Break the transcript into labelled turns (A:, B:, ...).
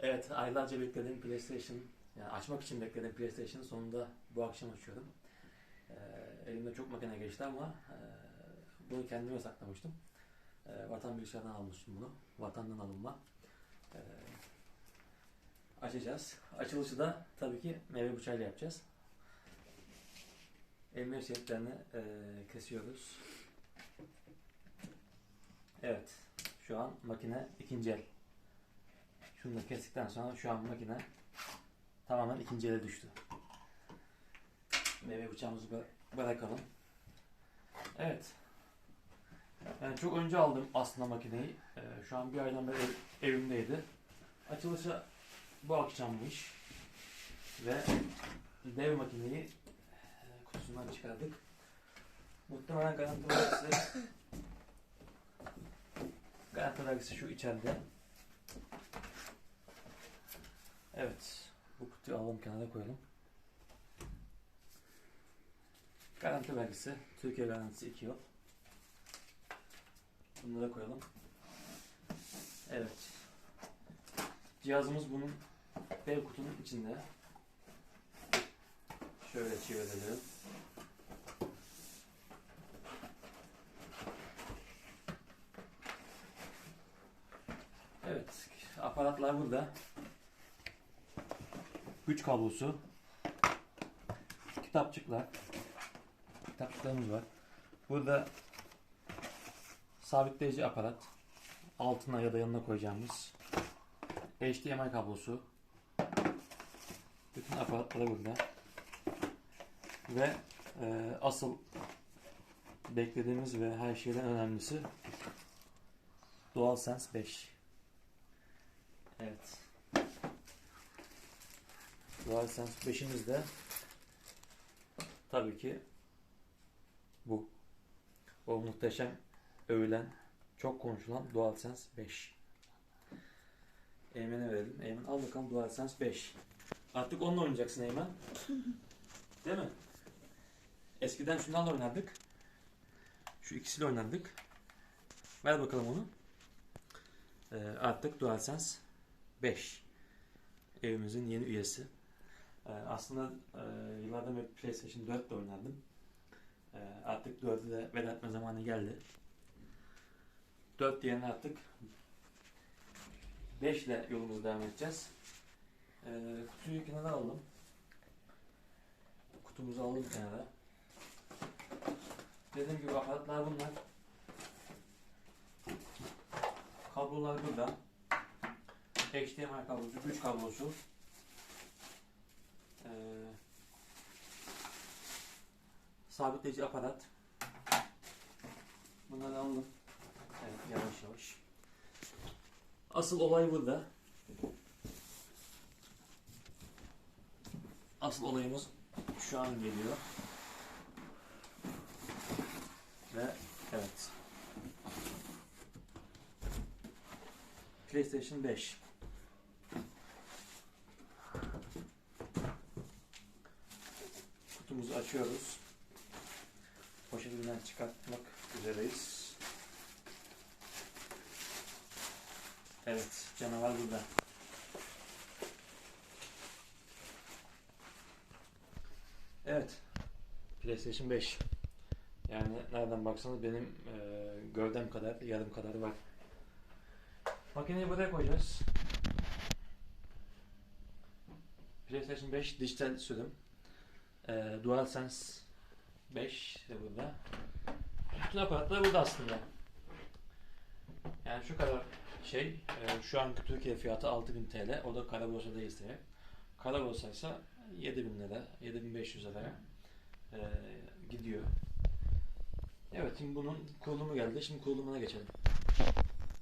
A: Evet, aylarca beklediğim PlayStation, yani açmak için beklediğim PlayStation sonunda bu akşam açıyorum. Ee, elimde çok makine geçti ama e, bunu kendime saklamıştım. Ee, vatan bilgisayardan almıştım bunu. Vatandan alınma. Ee, açacağız. Açılışı da tabii ki meyve bıçağıyla yapacağız. Emniyet şeritlerini e, kesiyoruz. Evet, şu an makine ikinci el. Şunu da kestikten sonra şu an makine tamamen ikinci ele düştü. Meyve bıçağımızı bı- bırakalım. Evet. Yani çok önce aldım aslında makineyi. Ee, şu an bir aydan beri ev- evimdeydi. Açılışı bu akşammış. Ve dev makineyi e, kutusundan çıkardık. Muhtemelen garanti vergisi garanti vergisi şu içeride. Evet. Bu kutuyu alalım kenara koyalım. Garanti belgesi. Türkiye garantisi 2 yıl. Bunları da koyalım. Evet. Cihazımız bunun dev kutunun içinde. Şöyle çevirelim. Evet. Aparatlar burada güç kablosu, kitapçıklar, kitapçıklarımız var. Burada sabitleyici aparat, altına ya da yanına koyacağımız HDMI kablosu, bütün aparatları burada. Ve e, asıl beklediğimiz ve her şeyden önemlisi DualSense 5. Evet. DualSense 5'imiz de tabii ki bu. O muhteşem övülen, çok konuşulan DualSense 5. Eymen'e verelim. Eymen al bakalım DualSense 5. Artık onunla oynayacaksın Eymen. Değil mi? Eskiden şunlarla oynardık. Şu ikisiyle oynardık. Ver bakalım onu. Ee, artık DualSense 5. Evimizin yeni üyesi. Ee, aslında e, yıllardan beri PlayStation 4 ile oynardım. Ee, artık 4'ü de veda etme zamanı geldi. 4 yerine artık 5 ile yolumuza devam edeceğiz. Ee, kutuyu kenara alalım. Kutumuzu alalım kenara. Dediğim gibi aparatlar bunlar. Kablolar burada. HDMI kablosu, güç kablosu. Sabitleyici aparat. Bunları alalım. Evet, yavaş yavaş. Asıl olay burada. Asıl olayımız şu an geliyor. Ve evet. PlayStation 5. Kutumuzu açıyoruz. Poşetinden çıkartmak üzereyiz. Evet, canavar burada. Evet, PlayStation 5. Yani nereden baksanız benim e, gövdem kadar, yarım kadar var. Makineyi buraya koyacağız. PlayStation 5 dijital sürüm. E, DualSense 5 de burada. Bütün aparatlar burada aslında. Yani şu kadar şey, e, şu anki Türkiye fiyatı 6000 TL. O da kara borsada ise. Kara borsaysa 7000 lira, 7500 liraya e, gidiyor. Evet, şimdi bunun kurulumu geldi. Şimdi kurulumuna geçelim.